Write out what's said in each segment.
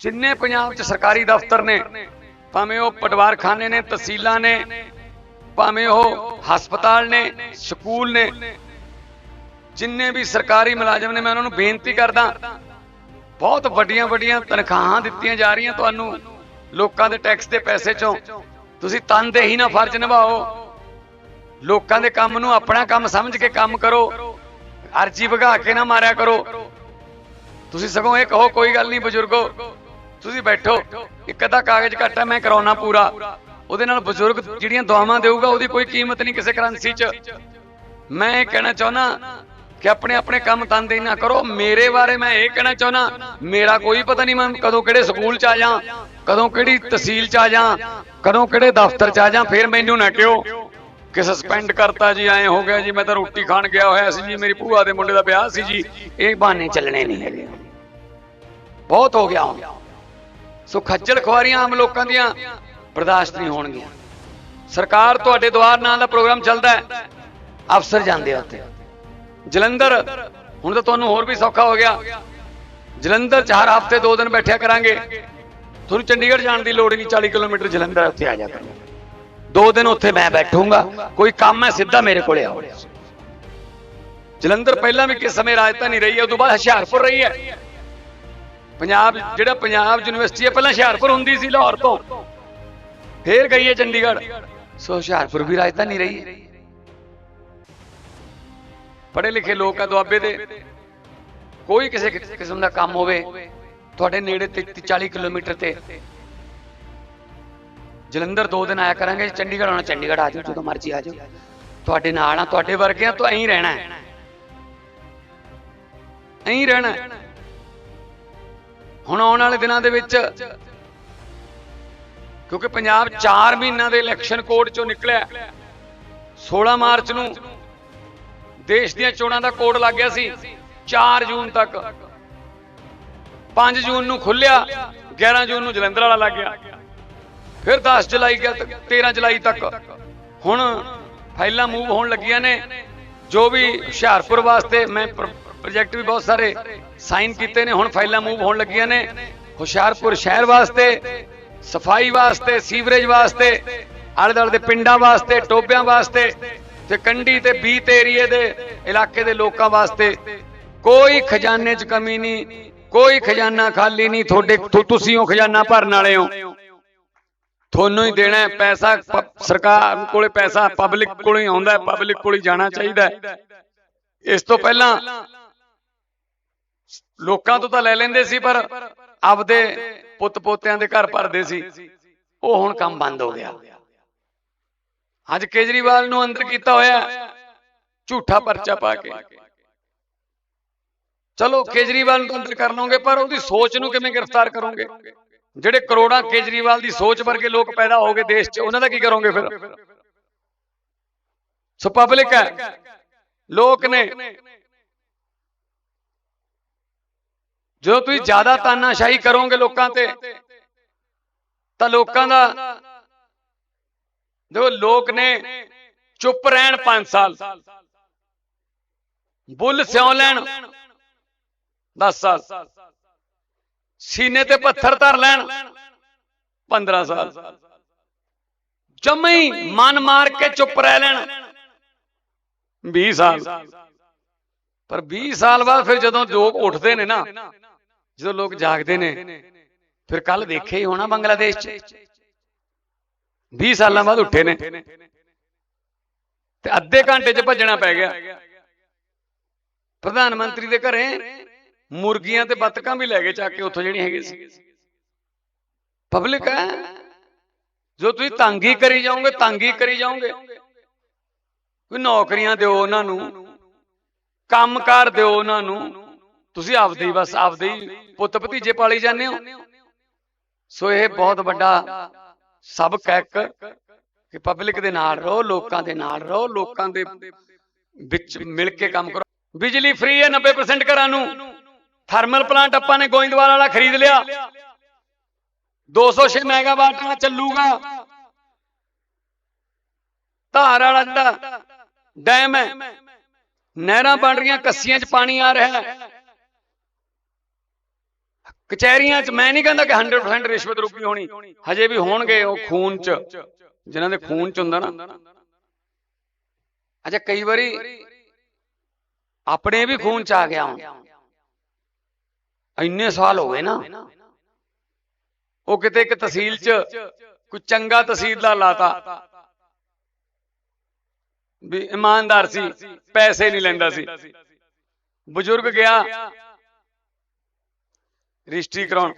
ਜਿੰਨੇ ਪੰਜਾਬ 'ਚ ਸਰਕਾਰੀ ਦਫ਼ਤਰ ਨੇ, ਭਾਵੇਂ ਉਹ ਪਟਵਾਰਖਾਨੇ ਨੇ, ਤਹਿਸੀਲਾਂ ਨੇ, ਭਾਵੇਂ ਉਹ ਹਸਪਤਾਲ ਨੇ, ਸਕੂਲ ਨੇ, ਜਿੰਨੇ ਵੀ ਸਰਕਾਰੀ ਮੁਲਾਜ਼ਮ ਨੇ, ਮੈਂ ਉਹਨਾਂ ਨੂੰ ਬੇਨਤੀ ਕਰਦਾ, ਬਹੁਤ ਵੱਡੀਆਂ ਵੱਡੀਆਂ ਤਨਖਾਹਾਂ ਦਿੱਤੀਆਂ ਜਾ ਰਹੀਆਂ ਤੁਹਾਨੂੰ ਲੋਕਾਂ ਦੇ ਟੈਕਸ ਦੇ ਪੈਸੇ ਚੋਂ। ਤੁਸੀਂ ਤਨਦੇਹੀ ਨਾਲ ਫਰਜ਼ ਨਿਭਾਓ। ਲੋਕਾਂ ਦੇ ਕੰਮ ਨੂੰ ਆਪਣਾ ਕੰਮ ਸਮਝ ਕੇ ਕੰਮ ਕਰੋ। ਅਰਜੀ ਵਗਾ ਕੇ ਨਾ ਮਾਰਿਆ ਕਰੋ। ਤੁਸੀਂ ਸਗੋਂ ਇਹ ਕਹੋ, ਕੋਈ ਗੱਲ ਨਹੀਂ ਬਜ਼ੁਰਗੋ ਤੁਸੀਂ ਬੈਠੋ। ਇੱਕ ਅੱਧਾ ਕਾਗਜ਼ ਘੱਟ ਹੈ, ਮੈਂ ਕਰਾਉਣਾ ਪੂਰਾ। ਉਹਦੇ ਨਾਲ ਬਜ਼ੁਰਗ ਜਿਹੜੀਆਂ ਦੁਆਵਾਂ ਦੇਊਗਾ, ਉਹਦੀ ਕੋਈ ਕੀਮਤ ਨਹੀਂ ਕਿਸੇ ਕਰੰਸੀ 'ਚ। ਮੈਂ ਇਹ ਕਹਿਣਾ ਚਾਹੁੰਦਾ ਕਿ ਆਪਣੇ ਆਪਣੇ ਕੰਮ ਤਨਦੇਹੀ ਨਾ ਕਰੋ। ਮੇਰੇ ਬਾਰੇ ਮੈਂ ਇਹ ਕਹਿਣਾ ਚਾਹੁੰਦਾ, ਮੇਰਾ ਕੋਈ ਪਤਾ ਨਹੀਂ ਮੈਂ ਕਦੋਂ ਕਿਹੜੇ ਸਕੂਲ 'ਚ ਆ ਜਾ, ਕਦੋਂ ਕਿਹੜੀ ਤਹਿਸੀਲ 'ਚ ਆ ਜਾ, ਕਦੋਂ ਕਿਹੜੇ ਦਫ਼ਤਰ 'ਚ ਆ ਜਾ, ਫਿਰ ਮੈਨੂੰ ਨਾ ਕਿਹੋ ਕਿ ਸਸਪੈਂਡ ਕਰਤਾ ਜੀ, ਐ ਹੋ ਗਿਆ ਜੀ, ਮੈਂ ਤਾਂ ਰੋਟੀ ਖਾਣ ਗਿਆ ਹੋਇਆ ਸੀ ਜੀ, ਮੇਰੀ ਭੂਆ ਦੇ ਮੁੰਡੇ ਦਾ ਵਿਆਹ ਸੀ ਜੀ। ਇਹ ਬਹਾਨੇ ਚੱਲਣੇ ਨਹੀਂ ਹੈਗੇ। ਬਹੁਤ ਹੋ ਗਿਆ ਹੁਣ। ਸੋ ਖੱਜਲ ਖੁਆਰੀਆਂ ਆਮ ਲੋਕਾਂ ਦੀਆਂ ਬਰਦਾਸ਼ਤ ਨਹੀਂ ਹੋਣਗੀਆਂ। ਸਰਕਾਰ ਤੁਹਾਡੇ ਦੁਆਰ ਨਾਂ ਦਾ ਪ੍ਰੋਗਰਾਮ ਚੱਲਦਾ ਹੈ। ਅਫਸਰ ਜਾਂਦੇ ਆ ਉੱਥੇ। ਜਲੰਧਰ, ਹੁਣ ਤਾਂ ਤੁਹਾਨੂੰ ਹੋਰ ਵੀ ਸੌਖਾ ਹੋ ਗਿਆ। ਜਲੰਧਰ ਚ ਹਰ ਹਫ਼ਤੇ ਦੋ ਦਿਨ ਬੈਠਿਆ ਕਰਾਂਗੇ। ਤੁਹਾਨੂੰ ਚੰਡੀਗੜ੍ਹ ਜਾਣ ਦੀ ਲੋੜ ਨਹੀਂ 40 ਕਿਲੋਮੀਟਰ ਜਲੰਧਰ ਉੱਥੇ ਆ ਜਾ ਕਰਾਂਗੇ। ਦੋ ਦਿਨ ਉੱਥੇ ਮੈਂ ਬੈਠੂੰਗਾ। ਕੋਈ ਕੰਮ ਹੈ ਸਿੱਧਾ ਮੇਰੇ ਕੋਲੇ ਆਓ। ਜਲੰਧਰ ਪਹਿਲਾਂ ਵੀ ਕਿਸ ਸਮੇਂ ਰਾਜਧਾਨੀ ਰਹੀ ਹੈ, ਉਦੋਂ ਬਾਅਦ ਹੁਸ਼ਿਆਰਪੁਰ ਰਹੀ ਹੈ। ਪੰਜਾਬ, ਜਿਹੜਾ ਪੰਜਾਬ ਯੂਨੀਵਰਸਿਟੀ ਹੈ, ਪਹਿਲਾਂ ਹੁਸ਼ਿਆਰਪੁਰ ਹੁੰਦੀ ਸੀ ਲਾਹੌਰ ਤੋਂ। ਫੇਰ ਗਈ ਹੈ ਚੰਡੀਗੜ੍ਹ। ਸੋ ਹੁਸ਼ਿਆਰਪੁਰ ਵੀ ਰਾਜਧਾਨੀ ਰਹੀ ਹੈ। ਪੜ੍ਹੇ ਲਿਖੇ ਲੋਕ ਆ ਦੁਆਬੇ ਦੇ। ਕੋਈ ਕਿਸੇ ਕਿਸਮ ਦਾ ਕੰਮ ਹੋਵੇ, ਤੁਹਾਡੇ ਨੇੜੇ ਤੇ 40 ਕਿਲੋਮੀਟਰ ਤੇ। ਜਲੰਧਰ ਦੋ ਦਿਨ ਆਇਆ ਕਰਾਂਗੇ, ਚੰਡੀਗੜ੍ਹ ਆਉਣਾ, ਚੰਡੀਗੜ੍ਹ ਆ ਜਾਓ, ਜਦੋਂ ਮਰਜ਼ੀ ਆ ਜਾਓ। ਤੁਹਾਡੇ ਨਾਲ ਆ, ਤੁਹਾਡੇ ਵਰਗਿਆਂ ਤੋਂ ਐਂ ਰਹਿਣਾ ਹੈ। ਐਂ ਰਹਿਣਾ ਹੈ। ਹੁਣ ਆਉਣ ਵਾਲੇ ਦਿਨਾਂ ਦੇ ਵਿੱਚ ਕਿਉਂਕਿ ਪੰਜਾਬ 4 ਮਹੀਨਿਆਂ ਦੇ ਇਲੈਕਸ਼ਨ ਕੋਡ ਚੋਂ ਨਿਕਲਿਆ 16 ਮਾਰਚ ਨੂੰ ਦੇਸ਼ ਦੀਆਂ ਚੋਣਾਂ ਦਾ ਕੋਡ ਲੱਗ ਗਿਆ ਸੀ। 4 ਜੂਨ ਤੱਕ। 5 ਜੂਨ ਨੂੰ ਖੁੱਲਿਆ 11 ਜੂਨ ਨੂੰ ਜਲੰਧਰ ਵਾਲਾ ਲੱਗ ਗਿਆ। ਫਿਰ 10 ਜੁਲਾਈ ਗਿਆ 13 ਜੁਲਾਈ ਤੱਕ। ਹੁਣ ਫਾਈਲਾਂ ਮੂਵ ਹੋਣ ਲੱਗੀਆਂ ਨੇ। ਜੋ ਵੀ ਹੁਸ਼ਿਆਰਪੁਰ ਵਾਸਤੇ ਮੈਂ ਪ੍ਰੋਜੈਕਟ ਵੀ ਬਹੁਤ ਸਾਰੇ ਸਾਈਨ ਕੀਤੇ ਨੇ, ਹੁਣ ਫਾਈਲਾਂ ਮੂਵ ਹੋਣ ਲੱਗੀਆਂ ਨੇ। ਹੁਸ਼ਿਆਰਪੁਰ ਸ਼ਹਿਰ ਵਾਸਤੇ, ਸਫ਼ਾਈ ਵਾਸਤੇ, ਸੀਵਰੇਜ ਵਾਸਤੇ ਆਲੇ ਦੁਆਲੇ ਦੇ ਪਿੰਡਾਂ ਵਾਸਤੇ, ਟੋਬਿਆਂ ਵਾਸਤੇ ਤੇ ਕੰਢੀ ਤੇ ਬੀਤ ਏਰੀਏ ਦੇ ਇਲਾਕੇ ਦੇ ਲੋਕਾਂ ਵਾਸਤੇ ਕੋਈ ਖਜ਼ਾਨੇ 'ਚ ਕਮੀ ਨਹੀਂ, ਕੋਈ ਖਜ਼ਾਨਾ ਖਾਲੀ ਨਹੀਂ। ਤੁਹਾਡੇ ਤੁਸੀਂ ਉਹ ਖਜ਼ਾਨਾ ਭਰਨ ਵਾਲੇ ਹੋ। ਤੁਹਾਨੂੰ ਹੀ ਦੇਣਾ ਹੈ ਪੈਸਾ ਸਰਕਾਰ ਕੋਲੇ ਪੈਸਾ, ਪਬਲਿਕ ਕੋਲੇ ਹੀ ਆਉਂਦਾ ਪਬਲਿਕ ਕੋਲੇ ਹੀ ਜਾਣਾ ਚਾਹੀਦਾ ਇਸ ਤੋਂ ਪਹਿਲਾਂ ਲੋਕਾਂ ਤੋਂ ਤਾਂ ਲੈ ਲੈਂਦੇ ਸੀ, ਪਰ ਆਪਦੇ ਪੁੱਤ ਪੋਤਿਆਂ ਦੇ ਘਰ ਭਰਦੇ ਸੀ। ਉਹ ਹੁਣ ਕੰਮ ਬੰਦ ਹੋ ਗਿਆ। ਅੱਜ ਕੇਜਰੀਵਾਲ ਨੂੰ ਅੰਦਰ ਕੀਤਾ ਹੋਇਆ ਝੂਠਾ ਪਰਚਾ ਪਾ ਕੇ। ਚਲੋ, ਕੇਜਰੀਵਾਲ ਨੂੰ ਅੰਦਰ ਕਰ ਲਓਗੇ, ਪਰ ਉਹਦੀ ਸੋਚ ਨੂੰ ਕਿਵੇਂ ਗ੍ਰਿਫਤਾਰ ਕਰੋਗੇ? ਜਿਹੜੇ ਕਰੋੜਾਂ ਕੇਜਰੀਵਾਲ ਦੀ ਸੋਚ ਵਰਗੇ ਲੋਕ ਪੈਦਾ ਹੋ ਗਏ ਦੇਸ਼ 'ਚ, ਉਹਨਾਂ ਦਾ ਕੀ ਕਰੋਗੇ ਫਿਰ? ਸੋ ਪਬਲਿਕ ਹੈ। ਲੋਕ ਨੇ ਜਦੋਂ ਤੁਸੀਂ ਜ਼ਿਆਦਾ ਤਾਨਾਸ਼ਾਹੀ ਕਰੋਗੇ ਲੋਕਾਂ ਤੇ ਤਾਂ ਲੋਕਾਂ ਦਾ ਦੇਖੋ ਲੋਕ ਨੇ ਚੁੱਪ ਰਹਿਣ 5 ਸਾਲ। ਬੁੱਲ ਸਿਉ ਲੈਣ 10 ਸਾਲ। ਸੀਨੇ ਤੇ ਪੱਥਰ ਧਰ ਲੈਣ 15 ਸਾਲ। ਜਮਈ ਮਨ ਮਾਰ ਕੇ ਚੁੱਪ ਰਹਿ ਲੈਣ 20 ਸਾਲ। ਪਰ 20 ਸਾਲ ਬਾਅਦ ਫਿਰ ਜਦੋਂ ਲੋਕ ਉੱਠਦੇ ਨੇ ਨਾ ਜਦੋਂ ਲੋਕ ਜਾਗਦੇ ਨੇ ਫਿਰ ਕੱਲ ਦੇਖਿਆ ਹੀ ਹੋਣਾ ਬੰਗਲਾਦੇਸ਼ 'ਚ। 20 ਸਾਲਾਂ ਬਾਅਦ ਉੱਠੇ ਨੇ। ਤੇ ਅੱਧੇ ਘੰਟੇ 'ਚ ਭੱਜਣਾ ਪੈ ਗਿਆ। ਪ੍ਰਧਾਨ ਮੰਤਰੀ ਦੇ ਘਰੇ ਮੁਰਗੀਆਂ ਤੇ ਬੱਤਕਾਂ ਵੀ ਲੈ ਗਏ ਚੱਕ ਕੇ ਉੱਥੋਂ ਜਿਹੜੀਆਂ ਹੈਗੀ ਸੀ। ਪਬਲਿਕ ਹੈ ਜੋ ਤੁਸੀਂ ਤੰਗੀ ਕਰੀ ਜਾਓਗੇ ਤੰਗੀ ਕਰੀ ਜਾਓਗੇ। ਕੋਈ ਨੌਕਰੀਆਂ ਦਿਓ ਉਹਨਾਂ ਨੂੰ। ਕੰਮਕਾਰ ਦਿਓ ਉਹਨਾਂ ਨੂੰ। ਤੁਸੀਂ ਆਪਦੇ ਬਸ ਆਪਦੇ ਹੀ ਪੁੱਤ ਭਤੀਜੇ ਪਾਲੀ ਜਾਂਦੇ ਹੋ। ਸੋ ਇਹ ਬਹੁਤ ਵੱਡਾ ਸਬਕ ਹੈ ਇੱਕ, ਕਿ ਪਬਲਿਕ ਦੇ ਨਾਲ ਰਹੋ, ਲੋਕਾਂ ਦੇ ਨਾਲ ਰਹੋ, ਲੋਕਾਂ ਦੇ ਵਿੱਚ ਮਿਲ ਕੇ ਕੰਮ ਕਰੋ। ਬਿਜਲੀ ਫ੍ਰੀ ਹੈ 90% ਘਰਾਂ ਨੂੰ। ਥਰਮਲ ਪਲਾਂਟ ਆਪਾਂ ਨੇ ਗੋਇੰਦਵਾਲ ਵਾਲਾ ਖਰੀਦ ਲਿਆ। 206 ਮੈਗਾਵਾਟ ਵਾਲਾ ਚੱਲੂਗਾ। ਧਾਰ ਵਾਲਾ ਜਿਹੜਾ ਡੈਮ ਹੈ, ਨਹਿਰਾਂ ਬਣ ਰਹੀਆਂ, ਕੱਸੀਆਂ 'ਚ ਪਾਣੀ ਆ ਰਿਹਾ। ਹੈ ਕਚਹਿਰੀਆਂ 'ਚ ਮੈਂ ਨਹੀਂ ਕਹਿੰਦਾ ਕਿ 100% ਰਿਸ਼ਵਤ ਰੁਕੀ ਹੋਣੀ। ਹਜੇ ਵੀ ਹੋਣਗੇ ਉਹ ਖੂਨ 'ਚ। ਜਿਨ੍ਹਾਂ ਦੇ ਖੂਨ 'ਚ ਹੁੰਦਾ ਨਾ। ਅੱਛਾ ਕਈ ਵਾਰੀ ਆਪਣੇ ਵੀ ਖੂਨ 'ਚ ਆ ਗਿਆ ਹੁਣ। ਇੰਨੇ ਸਾਲ ਹੋ ਗਏ ਨਾ। ਉਹ ਕਿਤੇ ਇੱਕ ਤਹਿਸੀਲ 'ਚ ਕੋਈ ਚੰਗਾ ਤਹਿਸੀਲਦਾਰ ਲਾਤਾ। ਵੀ ਇਮਾਨਦਾਰ ਸੀ ਪੈਸੇ ਨਹੀਂ ਲੈਂਦਾ ਸੀ। ਬਜ਼ੁਰਗ ਗਿਆ ਰਜਿਸਟਰੀ ਕਰਾਉਣ।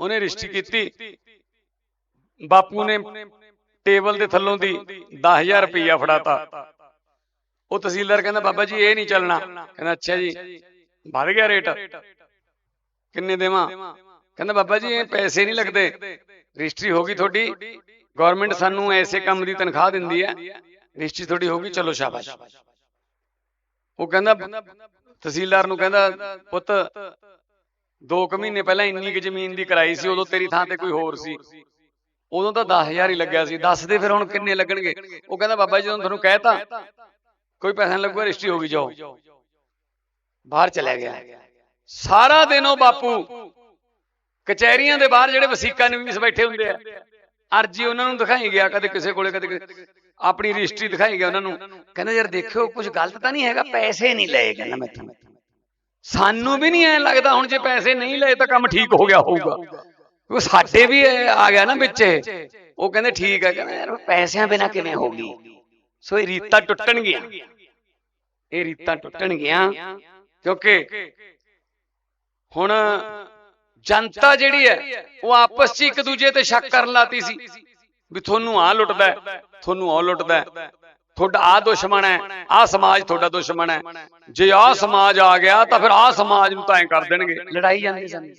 ਉਹਨੇ ਰਜਿਸਟਰੀ ਕੀਤੀ। ਬਾਪੂ ਨੇ ਟੇਬਲ ਦੇ ਥੱਲੋਂ ਦੀ 10000 ਰੁਪਇਆ ਫੜਾਤਾ। ਉਹ ਤਹਿਸੀਲਦਾਰ ਕਹਿੰਦਾ ਬਾਬਾ ਜੀ ਇਹ ਨਹੀਂ ਚੱਲਣਾ। ਕਹਿੰਦਾ ਅੱਛਾ ਜੀ ਵੱਧ ਗਿਆ ਰੇਟ। ਕਿੰਨੇ ਦੇਵਾਂ? ਕਹਿੰਦਾ ਬਾਬਾ ਜੀ ਇਹ ਪੈਸੇ ਨਹੀਂ ਲੱਗਦੇ। ਰਜਿਸਟਰੀ ਹੋ ਗਈ ਤੁਹਾਡੀ। ਗਵਰਨਮੈਂਟ ਸਾਨੂੰ ਐਸੇ ਕੰਮ ਦੀ ਤਨਖਾਹ ਦਿੰਦੀ ਹੈ। ਰਜਿਸਟਰੀ ਤੁਹਾਡੀ ਹੋ ਗਈ। ਚਲੋ ਸ਼ਾਬਾਸ਼। ਉਹ ਕਹਿੰਦਾ ਤਹਿਸੀਲਦਾਰ ਨੂੰ ਕਹਿੰਦਾ ਪੁੱਤ 2 ਕੁ ਮਹੀਨੇ ਪਹਿਲਾਂ ਇੰਨੀ ਕੁ ਜ਼ਮੀਨ ਦੀ ਕਰਾਈ ਸੀ, ਉਦੋਂ ਤੇਰੀ ਥਾਂ ਤੇ ਕੋਈ ਹੋਰ ਸੀ। ਉਦੋਂ ਤਾਂ 10000 ਹੀ ਲੱਗਿਆ ਸੀ, ਦੱਸ ਦੇ ਫਿਰ ਹੁਣ ਕਿੰਨੇ ਲੱਗਣਗੇ? ਉਹ ਕਹਿੰਦਾ, ਬਾਬਾ ਜੀ, ਜਦੋਂ ਤੁਹਾਨੂੰ ਕਹਿਤਾ, ਕੋਈ ਪੈਸਾ ਨਹੀਂ ਲੱਗੂਗਾ, ਰਜਿਸਟਰੀ ਹੋ ਗਈ ਜਾਓ। ਬਾਹਰ ਚਲਿਆ ਗਿਆ। ਸਾਰਾ ਦਿਨ ਉਹ ਬਾਪੂ ਕਚਹਿਰੀਆਂ ਦੇ ਬਾਹਰ ਜਿਹੜੇ ਵਸੀਕਾ ਨਵੀਸ ਬੈਠੇ ਹੁੰਦੇ ਆ, ਅਰਜੀ ਉਹਨਾਂ ਨੂੰ ਦਿਖਾਈ ਗਿਆ, ਕਦੇ ਕਿਸੇ ਕੋਲੇ, ਕਦੇ ਆਪਣੀ ਰਜਿਸਟਰੀ ਦਿਖਾਈ ਗਿਆ ਉਹਨਾਂ ਨੂੰ। ਕਹਿੰਦਾ, ਯਾਰ ਦੇਖਿਓ ਕੁਝ ਗਲਤ ਤਾਂ ਨਹੀਂ ਹੈਗਾ, ਪੈਸੇ ਨਹੀਂ ਲਏ ਕਹਿੰਦਾ ਮੈਥੋਂ। ਸਾਨੂੰ ਵੀ ਨਹੀਂ ਐ ਲੱਗਦਾ, ਹੁਣ ਜੇ ਪੈਸੇ ਨਹੀਂ ਲਏ ਤਾਂ ਕੰਮ ਠੀਕ ਹੋ ਗਿਆ ਹੋਊਗਾ। ਉਹ ਸਾਡੇ ਵੀ ਆ ਗਿਆ ਨਾ ਵਿੱਚ। ਉਹ ਕਹਿੰਦੇ ਠੀਕ ਹੈ, ਕਹਿੰਦੇ ਯਾਰ ਪੈਸਿਆਂ ਬਿਨਾ ਕਿਵੇਂ ਹੋ ਸੋ ਇਹ ਰੀਤਾਂ ਟੁੱਟਣਗੀਆਂ। ਇਹ ਰੀਤਾਂ ਟੁੱਟਣਗੀਆਂ, ਕਿਉਂਕਿ ਹੁਣ ਜਨਤਾ ਜਿਹੜੀ ਹੈ, ਉਹ ਆਪਸ 'ਚ ਇੱਕ ਦੂਜੇ ਤੇ ਸ਼ੱਕ ਕਰਨ ਲਾਤੀ ਸੀ। ਵੀ ਤੁਹਾਨੂੰ ਆ ਲੁੱਟਦਾ ਤੁਹਾਨੂੰ ਉਹ ਲੁੱਟਦਾ ਤੁਹਾਡਾ ਆ ਦੁਸ਼ਮਣ ਹੈ ਆ ਸਮਾਜ ਤੁਹਾਡਾ ਦੁਸ਼ਮਣ ਹੈ। ਜੇ ਆ ਸਮਾਜ ਆ ਗਿਆ ਤਾਂ ਫਿਰ ਆ ਸਮਾਜ ਨੂੰ ਤਾਂ ਐ ਕਰ ਦੇਣਗੇ। ਲੜਾਈ ਜਾਂਦੀ ਸਨ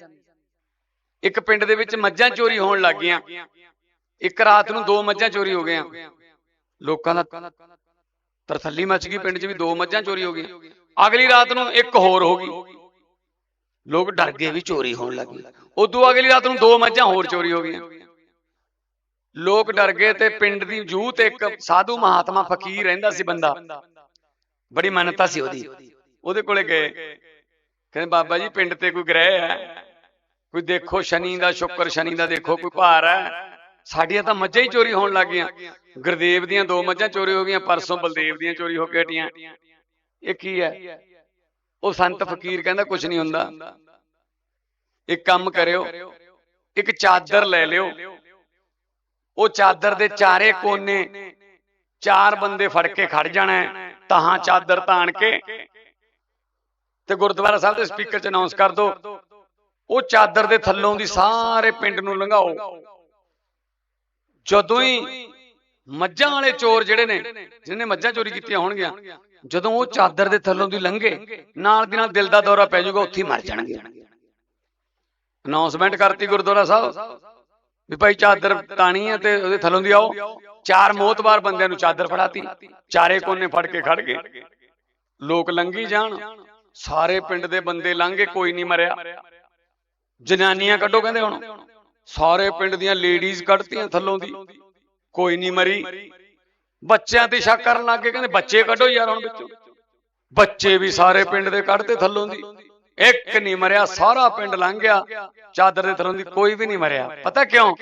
ਇੱਕ ਪਿੰਡ ਦੇ ਵਿੱਚ ਮੱਝਾਂ ਚੋਰੀ ਹੋਣ ਲੱਗ ਗਈਆਂ। ਇੱਕ ਰਾਤ ਨੂੰ ਦੋ ਮੱਝਾਂ ਚੋਰੀ ਹੋ ਗਈਆਂ। ਲੋਕਾਂ ਦਾ ਤਰਥੱਲੀ ਮਚ ਗਈ ਪਿੰਡ 'ਚ ਵੀ ਦੋ ਮੱਝਾਂ ਚੋਰੀ ਹੋ ਗਈਆਂ। ਅਗਲੀ ਰਾਤ ਨੂੰ ਇੱਕ ਹੋਰ ਹੋ ਗਈ। ਲੋਕ ਡਰ ਗਏ ਵੀ ਚੋਰੀ ਹੋਣ ਲੱਗੀ ਉਦੋਂ ਅਗਲੀ ਰਾਤ ਨੂੰ ਦੋ ਮੱਝਾਂ ਹੋਰ ਚੋਰੀ ਹੋ ਗਈਆਂ। ਲੋਕ ਡਰ ਗਏ ਤੇ ਪਿੰਡ ਦੀ ਜੂਹ ਤੇ ਇੱਕ ਸਾਧੂ ਮਹਾਤਮਾ ਫਕੀਰ ਰਹਿੰਦਾ ਸੀ ਬੰਦਾ। ਬੜੀ ਮਾਨਤਾ ਸੀ ਉਹਦੀ। ਉਹਦੇ ਕੋਲੇ ਗਏ। ਕਹਿੰਦੇ, ਬਾਬਾ ਜੀ, ਪਿੰਡ ਤੇ ਕੋਈ ਗ੍ਰਹਿ ਹੈ? ਕੋਈ ਦੇਖੋ, ਸ਼ਨੀ ਦਾ ਸ਼ੁਕਰ, ਸ਼ਨੀ ਦਾ ਦੇਖੋ, ਕੋਈ ਭਾਰ ਹੈ? ਸਾਡੀਆਂ ਤਾਂ ਮੱਝਾਂ ਹੀ ਚੋਰੀ ਹੋਣ ਲੱਗ ਗਈਆਂ ਗੁਰਦੇਵ ਦੀਆਂ ਦੋ ਮੱਝਾਂ ਚੋਰੀ ਹੋ ਗਈਆਂ, ਪਰਸੋਂ ਬਲਦੇਵ ਦੀਆਂ ਚੋਰੀ ਹੋ ਕੇ ਹਟੀਆਂ। ਇਹ ਕੀ ਹੈ? ਉਹ ਸੰਤ ਫਕੀਰ ਕਹਿੰਦਾ ਕੁਝ ਨਹੀਂ ਹੁੰਦਾ। ਇੱਕ ਕੰਮ ਕਰਿਓ, ਇੱਕ ਚਾਦਰ ਲੈ ਲਿਓ। ਉਹ ਚਾਦਰ ਦੇ ਚਾਰੇ ਕੋਨੇ ਚਾਰ ਬੰਦੇ ਫੜ ਕੇ ਖੜ ਜਾਣਾ ਤਾਂ ਚਾਦਰ ਤਾਣ ਕੇ। ਤੇ ਗੁਰਦੁਆਰਾ ਸਾਹਿਬ ਦੇ ਸਪੀਕਰ 'ਚ ਅਨਾਉਂਸ ਕਰ ਦਿਓ ਉਹ ਚਾਦਰ ਦੇ ਥੱਲੋਂ ਦੀ ਸਾਰੇ ਪਿੰਡ ਨੂੰ ਲੰਘਾਓ। ਜਦੋਂ ਹੀ ਮੱਝਾਂ ਵਾਲੇ ਚੋਰ ਜਿਹੜੇ ਨੇ ਜਿਹਨੇ ਮੱਝਾਂ ਚੋਰੀ ਕੀਤੀਆਂ ਹੋਣਗੀਆਂ, ਜਦੋਂ ਉਹ ਚਾਦਰ ਦੇ ਥੱਲੋਂ ਦੀ ਲੰਘੇ, ਨਾਲ ਦੀ ਨਾਲ ਦਿਲ ਦਾ ਦੌਰਾ ਪੈ ਜਾਊਗਾ, ਉੱਥੇ ਮਰ ਜਾਣਗੇ। ਅਨਾਉਂਸਮੈਂਟ ਕਰਤੀ ਗੁਰਦੁਆਰਾ ਸਾਹਿਬ। ਵੀ ਭਾਈ ਚਾਦਰ ਤਾਣੀ ਹੈ ਤੇ ਉਹਦੇ ਥੱਲੋਂ ਦੀ ਆਓ। ਚਾਰ ਮੋਤਬਾਰ ਬੰਦਿਆਂ ਨੂੰ ਚਾਦਰ ਫੜਾਤੀ। ਚਾਰੇ ਕੋਨੇ ਫੜ ਕੇ ਖੜ ਗਏ। ਲੋਕ ਲੰਗੀ ਜਾਣ। ਸਾਰੇ ਪਿੰਡ ਦੇ ਬੰਦੇ ਲੰਘੇ ਕੋਈ ਨਹੀਂ ਮਰਿਆ। ਜਨਾਨੀਆਂ ਕੱਢੋ ਕਹਿੰਦੇ ਹੁਣ। ਸਾਰੇ ਪਿੰਡ ਦੀਆਂ ਲੇਡੀਜ਼ ਕੱਢਤੀਆਂ ਥੱਲੋਂ ਦੀ। ਕੋਈ ਨਹੀਂ ਮਰੀ। ਬੱਚਿਆਂ ਤੇ ਸ਼ੱਕ ਕਰਨ ਲੱਗ ਗਏ, ਕਹਿੰਦੇ ਬੱਚੇ ਕੱਢੋ ਯਾਰ ਹੁਣ ਵਿੱਚੋਂ। ਬੱਚੇ ਵੀ ਸਾਰੇ ਪਿੰਡ ਦੇ ਕੱਢਤੇ ਥੱਲੋਂ ਦੀ। ਇੱਕ ਨਹੀਂ ਮਰਿਆ, ਸਾਰਾ ਪਿੰਡ ਲੰਘ ਗਿਆ। ਚਾਦਰ ਦੇ ਥੱਲੋਂ ਦੀ ਕੋਈ ਵੀ ਨਹੀਂ ਮਰਿਆ। ਪਤਾ ਕਿਉਂ?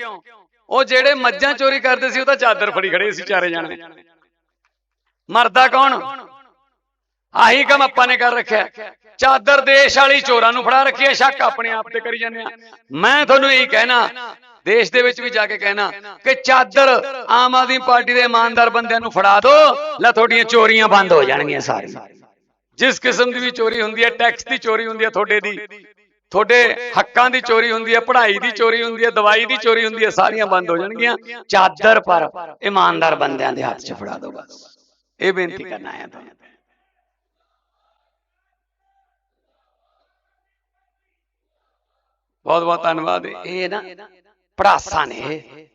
ਉਹ ਜਿਹੜੇ ਮੱਝਾਂ ਚੋਰੀ ਕਰਦੇ ਸੀ, ਉਹ ਤਾਂ ਚਾਦਰ ਫੜੀ ਖੜੇ ਸੀ ਚਾਰੇ ਜਾਣੇ। ਮਰਦਾ ਕੌਣ? ਆਹੀ ਕੰਮ ਆਪਾਂ ਨੇ ਕਰ ਰੱਖਿਆ। ਚਾਦਰ ਦੇਸ਼ ਵਾਲੀ ਚੋਰਾਂ ਨੂੰ ਫੜਾ ਰੱਖੀ ਹੈ, ਸ਼ੱਕ ਆਪਣੇ ਆਪ ਤੇ ਕਰੀ ਜਾਂਦੇ ਆ। ਮੈਂ ਤੁਹਾਨੂੰ ਇਹੀ ਕਹਿਣਾ, ਦੇਸ਼ ਦੇ ਵਿੱਚ ਵੀ ਜਾ ਕੇ ਕਹਿਣਾ ਕਿ ਚਾਦਰ ਆਮ ਆਦਮੀ ਪਾਰਟੀ ਦੇ ਇਮਾਨਦਾਰ ਬੰਦਿਆਂ ਨੂੰ ਫੜਾ ਦਿਓ ਲੈ ਤੁਹਾਡੀਆਂ ਚੋਰੀਆਂ ਬੰਦ ਹੋ ਜਾਣਗੀਆਂ ਸਾਰੀਆਂ। ਜਿਸ ਕਿਸਮ ਦੀ ਵੀ ਚੋਰੀ ਹੁੰਦੀ ਹੈ, ਟੈਕਸ ਦੀ ਚੋਰੀ ਹੁੰਦੀ ਹੈ ਤੁਹਾਡੇ ਦੀ, ਤੁਹਾਡੇ ਹੱਕਾਂ ਦੀ ਚੋਰੀ ਹੁੰਦੀ ਹੈ, ਪੜ੍ਹਾਈ ਦੀ ਚੋਰੀ ਹੁੰਦੀ ਹੈ, ਦਵਾਈ ਦੀ ਚੋਰੀ ਹੁੰਦੀ ਹੈ, ਸਾਰੀਆਂ ਬੰਦ ਹੋ ਜਾਣਗੀਆਂ। ਚਾਦਰ ਪਰ ਇਮਾਨਦਾਰ ਬੰਦਿਆਂ ਦੇ ਹੱਥ 'ਚ ਫੜਾ ਦਿਓ ਬਸ। ਇਹ ਬੇਨਤੀ ਕਰਨਾ ਆਇਆ ਤੁਹਾਨੂੰ ਬਹੁਤ ਬਹੁਤ ਧੰਨਵਾਦ। ਇਹ ਨਾ ਪੜਾਸਾਂ ਨੇ। ਇਹ।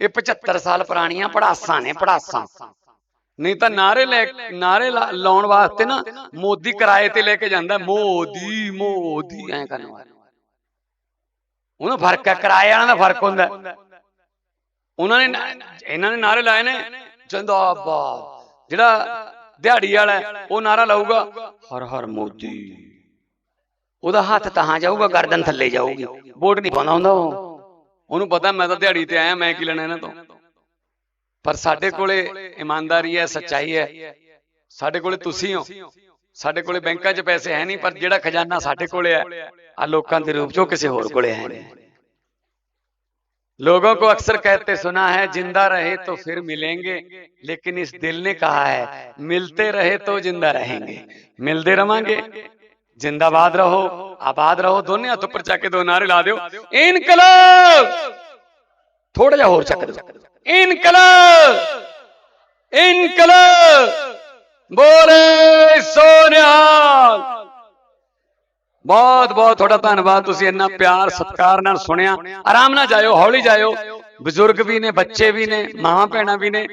ਇਹ 75 ਸਾਲ ਪੁਰਾਣੀਆਂ ਪੜਾਸਾਂ ਨੇ, ਪੜਾਸਾਂ। ਨਹੀਂ ਤਾਂ ਨਾਰੇ ਲੈ ਨਾਰੇ ਲਾ- ਲਾਉਣ ਵਾਸਤੇ ਨਾ ਮੋਦੀ ਕਿਰਾਏ ਤੇ ਲੈ ਕੇ ਜਾਂਦਾ, ਮੋਦੀ ਮੋਦੀ, ਐ ਕਰਨ ਵਾਲਾ। ਉਹਨਾਂ ਫ਼ਰਕ ਹੈ, ਕਿਰਾਏ ਵਾਲਿਆਂ ਦਾ ਫ਼ਰਕ ਹੁੰਦਾ। ਉਹਨਾਂ ਨੇ ਇਹਨਾਂ ਨੇ ਨਾਰੇ ਲਾਏ ਨੇ, ਜਿੰਦਾਬਾਦ। ਜਿਹੜਾ ਦਿਹਾੜੀ ਵਾਲਾ ਉਹ ਨਾਰਾ ਲਾਊਗਾ, ਹਰ ਹਰ ਮੋਦੀ। ਉਹਦਾ ਹੱਥ ਤਾਂ ਜਾਊਗਾ, ਗਰਦਨ ਥੱਲੇ ਜਾਊਗੀ। ਵੋਟ ਨਹੀਂ ਪਾਉਂਦਾ ਹੁੰਦਾ ਉਹ। ਉਹਨੂੰ ਪਤਾ ਮੈਂ ਤਾਂ ਦਿਹਾੜੀ ਤੇ ਆਇਆ, ਮੈਂ ਕੀ ਲੈਣਾ ਇਹਨਾਂ ਤੋਂ? ਪਰ ਸਾਡੇ ਕੋਲੇ ਇਮਾਨਦਾਰੀ ਹੈ ਸੱਚਾਈ ਹੈ ਸਾਡੇ ਕੋਲੇ ਤੁਸੀਂ ਹੋ ਸਾਡੇ ਕੋਲੇ ਬੈਂਕਾਂ 'ਚ ਪੈਸੇ ਹੈ ਨਹੀਂ ਪਰ ਜਿਹੜਾ ਖਜ਼ਾਨਾ ਸਾਡੇ ਕੋਲੇ ਹੈ ਆ ਲੋਕਾਂ ਦੇ ਰੂਪ ਚੋਂ ਕਿਸੇ ਹੋਰ ਕੋਲੇ ਹੈ ਨਹੀਂ लोगों को अक्सर कहते सुना है जिंदा रहे तो फिर मिलेंगे लेकिन इस दिल ने कहा है मिलते रहे तो जिंदा रहेंगे मिलते रवांगे जिंदाबाद रहो आबाद रहो दोनों हाथ ऊपर जाके दो नारे ला दो इनकलाब ਥੋੜਾ ਜਿਹਾ ਹੋਰ ਚੱਕ ਦਿਓ इनकलाब इनकलाब बोले सोनिहाल ਬਹੁਤ ਬਹੁਤ ਤੁਹਾਡਾ ਧੰਨਵਾਦ ਤੁਸੀਂ ਇੰਨਾ ਪਿਆਰ ਸਤਿਕਾਰ ਨਾਲ ਸੁਣਿਆ ਆਰਾਮ ਨਾਲ ਜਾਇਓ ਹੌਲੀ ਜਾਇਓ ਬਜ਼ੁਰਗ ਵੀ ਨੇ ਬੱਚੇ ਵੀ ਨੇ ਮਾਵਾਂ ਭੈਣਾਂ ਵੀ ਨੇ